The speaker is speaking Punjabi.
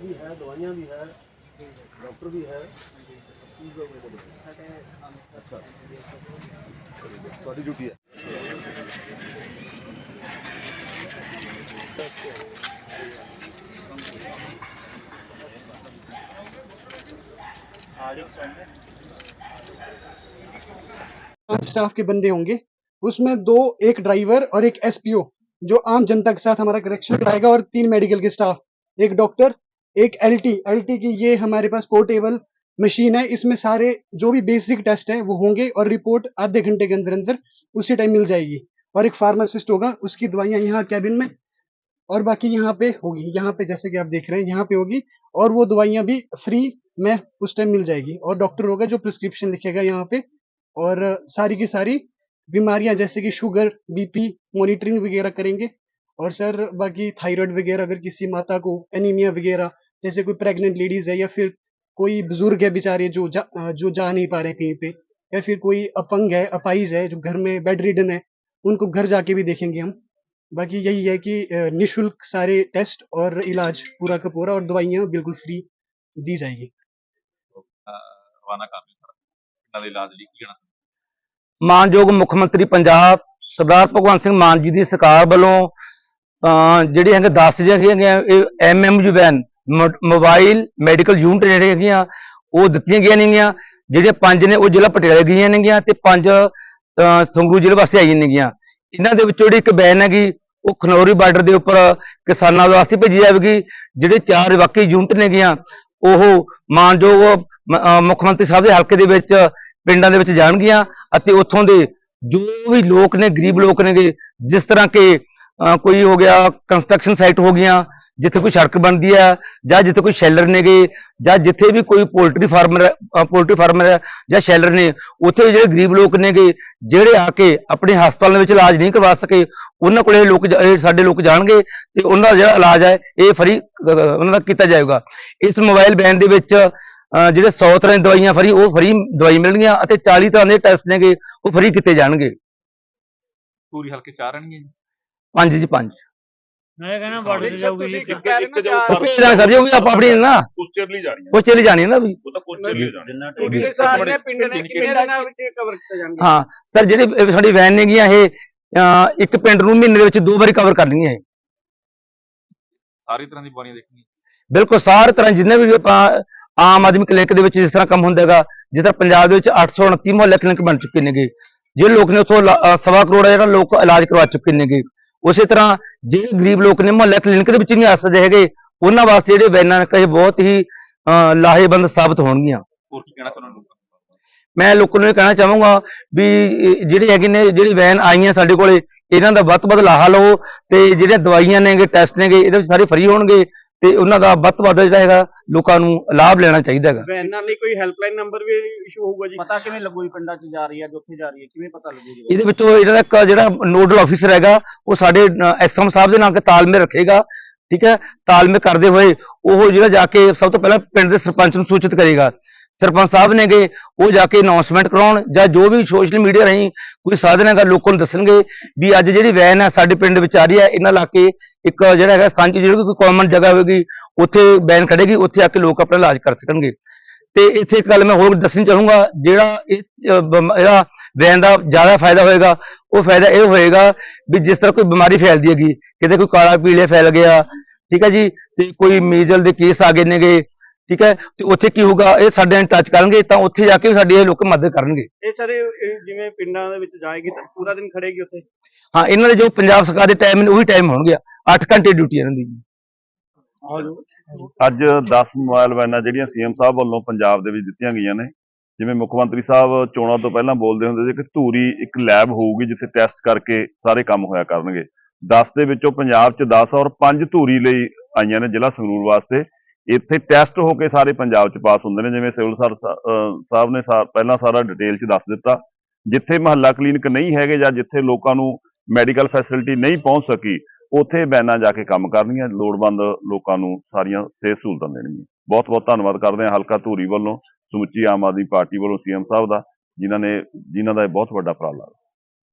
भी है दवाइयाँ भी है डॉक्टर भी है अच्छा ਤੁਹਾਡੀ ਡਿਊਟੀ ਹੈ स्टाफ के बंदे होंगे। उसमें दो, एक ड्राइवर और एक एसपीओ जो आम जनता के साथ हमारा करेक्शन कराएगा और तीन मेडिकल के स्टाफ एक डॉक्टर एक एलटी एलटी की ये हमारे पास पोर्टेबल मशीन है। इसमें सारे जो भी बेसिक टेस्ट है, वो होंगे और रिपोर्ट आधे घंटे के अंदर अंदर उसी टाइम मिल जाएगी। और एक फार्मासिस्ट होगा, उसकी दवाइयाँ यहाँ कैबिन में और बाकी यहाँ पे होगी। यहाँ पे जैसे कि आप देख रहे हैं, यहाँ पे होगी और वो दवाइयाँ भी फ्री में उस टाइम मिल जाएगी। और डॉक्टर होगा जो प्रिस्क्रिप्शन लिखेगा यहाँ पे। और सारी की सारी बीमारियाँ जैसे कि शुगर बीपी मॉनिटरिंग वगैरह करेंगे। और सर बाकी थायराइड वगैरह अगर किसी माता को एनीमिया वगैरह जैसे कोई प्रेग्नेंट लेडीज़ है या फिर कोई बुज़ुर्ग है बेचारे जो जा, जो जा नहीं पा रहे कहीं पे या फिर कोई अपंग है अपाइज है जो घर में बेड रिडन है उनको घर जाके भी देखेंगे हम। बाकी यही है कि निशुल्क सारे टेस्ट और इलाज पूरा का पूरा और दवाइयाँ बिल्कुल फ्री दी जाएगी। ਰਵਾਨਾ ਕਰਨੀ ਸਰ ਇਹਨਾਂ ਦੇ ਇਲਾਜ ਲਈ ਕੀ ਕਹਿਣਾ ਮਾਨਯੋਗ ਮੁੱਖ ਮੰਤਰੀ ਪੰਜਾਬ ਸਰਦਾਰ ਭਗਵੰਤ ਸਿੰਘ ਮਾਨ ਜੀ ਦੀ ਸਰਕਾਰ ਵੱਲੋਂ ਜਿਹੜੇ ਹੈਗੇ 10 ਜਿਹੜੀਆਂ ਹੈਗੀਆਂ, ਇਹ MMU van mobile medical unit ਜਿਹੜੇ ਹੈਗੀਆਂ ਉਹ ਦਿੱਤੀਆਂ ਗਈਆਂ ਨੇਗੀਆਂ ਜਿਹੜੇ ਪੰਜ ਨੇ, ਉਹ ਜ਼ਿਲ੍ਹਾ ਪਟਿਆਲੇ ਗਈਆਂ ਨੇਗੀਆਂ ਤੇ ਪੰਜ, ਅਹ, ਸੰਗਰੂਰ ਜ਼ਿਲ੍ਹੇ ਵਾਸਤੇ ਆਈਆਂ ਨੇਗੀਆਂ ਇਹਨਾਂ ਦੇ ਵਿੱਚੋਂ ਜਿਹੜੀ ਇੱਕ ਵੈਨ ਹੈਗੀ, ਉਹ ਖਨੌਰੀ ਬਾਰਡਰ ਦੇ ਉੱਪਰ ਕਿਸਾਨਾਂ ਵਾਸਤੇ ਭੇਜੀ ਜਾਵੇਗੀ। ਜਿਹੜੇ ਚਾਰ ਵਾਕਈ ਯੂਨਿਟ ਨੇਗੀਆਂ ਉਹ ਮਾਨਯੋਗ ਮੁੱਖ ਮੰਤਰੀ ਸਾਹਿਬ ਦੇ ਹਲਕੇ ਦੇ ਵਿੱਚ, ਪਿੰਡਾਂ ਦੇ ਵਿੱਚ ਜਾਣਗੀਆਂ ਅਤੇ ਉੱਥੋਂ ਦੇ ਜੋ ਵੀ ਲੋਕ ਨੇ, ਗਰੀਬ ਲੋਕ ਨੇਗੇ, ਜਿਸ ਤਰ੍ਹਾਂ ਕਿ ਕੋਈ ਹੋ ਗਿਆ ਕੰਸਟਰਕਸ਼ਨ ਸਾਈਟ ਹੋ ਗਈਆਂ, ਜਿੱਥੇ ਕੋਈ ਸੜਕ ਬਣਦੀ ਹੈ ਜਾਂ ਜਿੱਥੇ ਕੋਈ ਸ਼ੈਲਰ ਨੇਗੇ, ਜਾਂ ਜਿੱਥੇ ਵੀ ਕੋਈ ਪੋਲਟਰੀ ਫਾਰਮਰ ਪੋਲਟਰੀ ਫਾਰਮਰ ਹੈ ਜਾਂ ਸ਼ੈਲਰ ਨੇ, ਉੱਥੇ ਜਿਹੜੇ ਗਰੀਬ ਲੋਕ ਨੇਗੇ, ਜਿਹੜੇ ਆ ਕੇ ਆਪਣੇ ਹਸਪਤਾਲਾਂ ਵਿੱਚ ਇਲਾਜ ਨਹੀਂ ਕਰਵਾ ਸਕੇ, ਉਹਨਾਂ ਕੋਲੇ ਲੋਕ ਇਹ ਸਾਡੇ ਲੋਕ ਜਾਣਗੇ ਤੇ ਉਹਨਾਂ ਦਾ ਜਿਹੜਾ ਇਲਾਜ ਹੈ ਇਹ ਫਰੀ ਉਹਨਾਂ ਦਾ ਕੀਤਾ ਜਾਏਗਾ। ਇਸ ਮੋਬਾਈਲ ਵੈਨ ਦੇ ਵਿੱਚ ਜਿਹੜੇ 100 ਤਰ੍ਹਾਂ ਦੀਆਂ ਦਵਾਈਆਂ ਫਰੀ ਉਹ ਫਰੀ ਦਵਾਈ ਮਿਲਣਗੀਆਂ ਅਤੇ 40 ਤਰ੍ਹਾਂ ਦੇ ਟੈਸਟ ਨੇਗੇ ਉਹ ਫਰੀ ਕੀਤੇ ਜਾਣਗੇ। ਪੂਰੀ ਹਲਕੇ ਚਾਹ ਰਹਿਣਗੇ ਜੀ? ਪੰਜ ਜੀ ਪੰਜ। ਮੈਂ ਕਹਿੰਦਾ ਬਾਰਡਰ ਤੇ ਜਾਊਗੀ ਜੀ ਇੱਕ ਇੱਕ ਜੋ ਭੇਜ ਦਾਂਗੇ ਸਰ ਜੀ ਉਹ ਵੀ ਆਪਾਂ ਆਪਣੀ ਨਾ। ਕੁਸਚਰ ਲਈ ਜਾਣੀ ਹੈ ਚਲੀ ਜਾਣੀ ਹੈ ਨਾ ਵੀ। ਉਹ ਤਾਂ ਕੁਸਚਰ ਲਈ ਜਾਣੀ ਹੈ ਸਾਰੇ ਪਿੰਡ ਨੇ ਕਿੰਨੇ ਦਿਨਾਂ ਵਿੱਚ ਕਵਰ ਕੀਤਾ ਜਾਣਗੇ? ਹਾਂ ਸਰ ਜਿਹੜੀ ਸਾਡੀ ਵੈਨ ਨੇਗੀਆਂ ਇਹ ਇੱਕ ਪਿੰਡ ਨੂੰ ਮਹੀਨੇ ਦੇ ਵਿੱਚ ਦੋ ਵਾਰੀ ਕਵਰ ਕਰਨੀਆਂ ਇਹ। ਸਾਰੀ ਤਰ੍ਹਾਂ ਦੀ ਬਿਮਾਰੀਆਂ ਦੇਖਣੀਆਂ। ਬਿਲਕੁਲ ਸਾਰੇ ਤਰ੍ਹਾਂ ਜਿੰਨੇ ਵੀ ਆਪਾਂ ਆਮ ਆਦਮੀ ਕਲੀਨਿਕ ਦੇ ਵਿੱਚ ਜਿਸ ਤਰ੍ਹਾਂ ਕੰਮ ਹੁੰਦਾ ਹੈਗਾ ਜਿਸ ਤਰ੍ਹਾਂ ਪੰਜਾਬ ਦੇ ਵਿੱਚ 829 ਮੁਹੱਲਾ ਕਲੀਨਿਕ ਬਣ ਚੁੱਕੇ ਨੇਗੇ ਜਿਹੜੇ ਲੋਕ ਨੇ ਉੱਥੋਂ ਸਵਾ ਕਰੋੜ ਜਿਹੜਾ ਲੋਕ ਇਲਾਜ ਕਰਵਾ ਚੁੱਕੇ ਨੇਗੇ ਉਸੇ ਤਰ੍ਹਾਂ ਜਿਹੜੇ ਗਰੀਬ ਲੋਕ ਨੇ ਮੁਹੱਲਾ ਕਲੀਨਿਕ ਦੇ ਵਿੱਚ ਨਹੀਂ ਆ ਸਕਦੇ ਹੈਗੇ ਉਹਨਾਂ ਵਾਸਤੇ ਜਿਹੜੇ ਵੈਨਾਂ ਕਹੇ ਬਹੁਤ ਹੀ ਲਾਹੇਬੰਦ ਸਾਬਤ ਹੋਣਗੀਆਂ। ਹੋਰ ਕੀ ਕਹਿਣਾ ਚਾਹੁੰਦੇ ਲੋਕਾਂ ਨੂੰ? ਮੈਂ ਲੋਕਾਂ ਨੂੰ ਇਹ ਕਹਿਣਾ ਚਾਹਾਂਗਾ ਵੀ ਜਿਹੜੇ ਹੈਗੇ ਨੇ ਜਿਹੜੀ ਵੈਨ ਆਈਆਂ ਸਾਡੇ ਕੋਲੇ ਇਹਨਾਂ ਦਾ ਵੱਧ ਤੋਂ ਵੱਧ ਲਾਹਾ ਲਓ ਤੇ ਜਿਹੜੀਆਂ ਦਵਾਈਆਂ ਨੇਗੇ ਟੈਸਟ ਨੇਗੇ ਇਹਦੇ ਵਿੱਚ ਸਾਰੇ ਫ੍ਰੀ ਹੋਣਗੇ। ਤੇ ਉਹਨਾਂ ਦਾ ਵੱਧ ਤੋਂ ਵੱਧ ਜਿਹੜਾ ਹੈਗਾ ਲੋਕਾਂ ਨੂੰ ਲਾਭ ਲੈਣਾ ਚਾਹੀਦਾ ਹੈਗਾ। ਵੈਨਾਂ ਲਈ ਕੋਈ ਹੈਲਪਲਾਈਨ ਨੰਬਰ ਵੀ ਇਸ਼ੂ ਹੋਊਗਾ ਜੀ। ਪਤਾ ਕਿਵੇਂ ਲੱਗੂ ਜੀ ਪਿੰਡਾਂ 'ਚ ਜਾ ਰਹੀ ਹੈ ਜਿੱਥੇ ਜਾ ਰਹੀ ਹੈ ਕਿਵੇਂ ਪਤਾ ਲੱਗੂ ਜੀ? ਇਹਦੇ ਵਿੱਚੋਂ ਇਹਨਾਂ ਦਾ ਇੱਕ ਜਿਹੜਾ ਨੋਡਲ ਆਫੀਸਰ ਹੈਗਾ ਉਹ ਸਾਡੇ ਐਸਐਮ ਸਾਹਿਬ ਦੇ ਨਾਲ ਕੇ ਤਾਲਮੇਲ ਰੱਖੇਗਾ ਠੀਕ ਹੈ? ਤਾਲਮੇਲ ਕਰਦੇ ਹੋਏ ਉਹ ਜਿਹੜਾ ਜਾ ਕੇ ਸਭ ਤੋਂ ਪਹਿਲਾਂ ਪਿੰਡ ਦੇ ਸਰਪੰਚ ਨੂੰ ਸੂਚਿਤ ਕਰੇਗਾ। ਸਰਪੰਚ ਸਾਹਿਬ ਨੇਗੇ ਉਹ ਜਾ ਕੇ ਅਨਾਉਂਸਮੈਂਟ ਕਰਾਉਣ ਜਾਂ ਜੋ ਵੀ ਸੋਸ਼ਲ ਮੀਡੀਆ ਰਾਹੀਂ ਕੋਈ ਸਾਧਨ ਹੈਗਾ ਲੋਕਾਂ ਨੂੰ ਦੱਸਣਗੇ ਵੀ ਅੱਜ ਜਿਹੜੀ ਵੈਨ ਹੈ ਸਾਡੇ ਪਿੰਡ ਵਿੱਚ ਆ ਰਹੀ ਹੈ ਇਹਨਾਂ ਲਾ ਕੇ ਇੱਕ ਜਿਹੜਾ ਹੈਗਾ ਸਾਂਝੀ ਜਿਹੜੀ ਕੋਈ ਕਾਮਨ ਜਗ੍ਹਾ ਹੋਵੇਗੀ ਉੱਥੇ ਵੈਨ ਖੜੇਗੀ ਉੱਥੇ ਆ ਕੇ ਲੋਕ ਆਪਣਾ ਇਲਾਜ ਕਰ ਸਕਣਗੇ। ਤੇ ਇੱਥੇ ਇੱਕ ਗੱਲ ਮੈਂ ਹੋਰ ਦੱਸਣੀ ਚਾਹੂੰਗਾ ਜਿਹੜਾ ਇਹਦਾ ਵੈਨ ਦਾ ਜ਼ਿਆਦਾ ਫਾਇਦਾ ਹੋਏਗਾ ਉਹ ਫਾਇਦਾ ਇਹ ਹੋਏਗਾ ਵੀ ਜਿਸ ਤਰ੍ਹਾਂ ਕੋਈ ਬਿਮਾਰੀ ਫੈਲਦੀ ਹੈਗੀ ਕਿਤੇ ਕੋਈ ਕਾਲਾ ਪੀਲੇ ਫੈਲ ਗਿਆ ਠੀਕ ਹੈ ਜੀ ਤੇ ਕੋਈ ਮੀਜ਼ਲ ਦੇ ਕੇਸ ਆ ਗਏ ਨੇਗੇ ਠੀਕ ਹੈ ਤੇ ਉੱਥੇ ਕੀ ਹੋਊਗਾ ਇਹ ਸਾਡੇ ਨਾਲ ਟੱਚ ਕਰਨਗੇ ਤਾਂ ਉੱਥੇ ਜਾ ਕੇ ਵੀ ਸਾਡੀ ਇਹ ਲੋਕ ਮਦਦ ਕਰਨਗੇ। ਇਹ ਸਾਰੇ ਜਿਵੇਂ ਪਿੰਡਾਂ ਦੇ ਵਿੱਚ ਜਾਏਗੀ ਤਾਂ ਪੂਰਾ ਦਿਨ ਖੜੇਗੀ ਉੱਥੇ? ਹਾਂ ਇਹਨਾਂ ਦੇ ਜੋ ਪੰਜਾਬ ਸਰਕਾਰ ਦੇ ਟਾਈਮ ਨੇ ਉਹੀ ਟਾਈਮ ਹੋਣਗੇ। 8 ਘੰਟੇ ਡਿਊਟੀ ਇਹਨਾਂ ਦੀ ਅੱਜ 10 ਮੋਬਾਈਲ ਵੈਨਾਂ ਜਿਹੜੀਆਂ ਸੀਐਮ ਸਾਹਿਬ ਵੱਲੋਂ ਪੰਜਾਬ ਦੇ ਵਿੱਚ ਦਿੱਤੀਆਂ ਗਈਆਂ ਨੇ ਜਿਵੇਂ ਮੁੱਖ ਮੰਤਰੀ ਸਾਹਿਬ ਚੋਣਾਂ ਤੋਂ ਪਹਿਲਾਂ ਬੋਲਦੇ ਹੁੰਦੇ ਸੀ ਕਿ ਧੂਰੀ ਇੱਕ ਲੈਬ ਹੋਊਗੀ ਜਿੱਥੇ ਟੈਸਟ ਕਰਕੇ ਸਾਰੇ ਕੰਮ ਹੋਇਆ ਕਰਨਗੇ। 10 ਦੇ ਵਿੱਚੋਂ ਪੰਜਾਬ 'ਚ 10 ਔਰ 5 ਧੂਰੀ ਲਈ ਆਈਆਂ ਨੇ ਜ਼ਿਲ੍ਹਾ ਸੰਗਰੂਰ ਵਾਸਤੇ। ਇੱਥੇ ਟੈਸਟ ਹੋ ਕੇ ਸਾਰੇ ਪੰਜਾਬ 'ਚ ਪਾਸ ਹੁੰਦੇ ਨੇ ਜਿਵੇਂ ਸਿਵਲ ਸਰ ਸਾਹਿਬ ਨੇ ਸਾ- ਪਹਿਲਾਂ ਸਾਰਾ ਡਿਟੇਲ 'ਚ ਦੱਸ ਦਿੱਤਾ। ਜਿੱਥੇ ਮਹੱਲਾ ਕਲੀਨਿਕ ਨਹੀਂ ਹੈਗੇ ਜਾਂ ਜਿੱਥੇ ਲੋਕਾਂ ਨੂੰ ਮੈਡੀਕਲ ਫੈਸਿਲਿਟੀ ਨਹੀਂ ਪਹੁੰਚ ਸਕੀ ਉੱਥੇ ਬੈਨਾਂ ਜਾ ਕੇ ਕੰਮ ਕਰਨਗੀਆਂ ਲੋੜਵੰਦ ਲੋਕਾਂ ਨੂੰ ਸਾਰੀਆਂ ਸਿਹਤ ਸਹੂਲਤਾਂ ਦੇਣਗੀਆਂ। ਬਹੁਤ ਬਹੁਤ ਧੰਨਵਾਦ ਕਰਦੇ ਹਾਂ ਹਲਕਾ ਧੂਰੀ ਵੱਲੋਂ ਸਮੁੱਚੀ ਆਮ ਆਦਮੀ ਪਾਰਟੀ ਵੱਲੋਂ ਸੀਐਮ ਸਾਹਿਬ ਦਾ, ਜਿਨ੍ਹਾਂ ਨੇ, ਜਿਨ੍ਹਾਂ ਦਾ ਇਹ ਬਹੁਤ ਵੱਡਾ ਉਪਰਾਲਾ।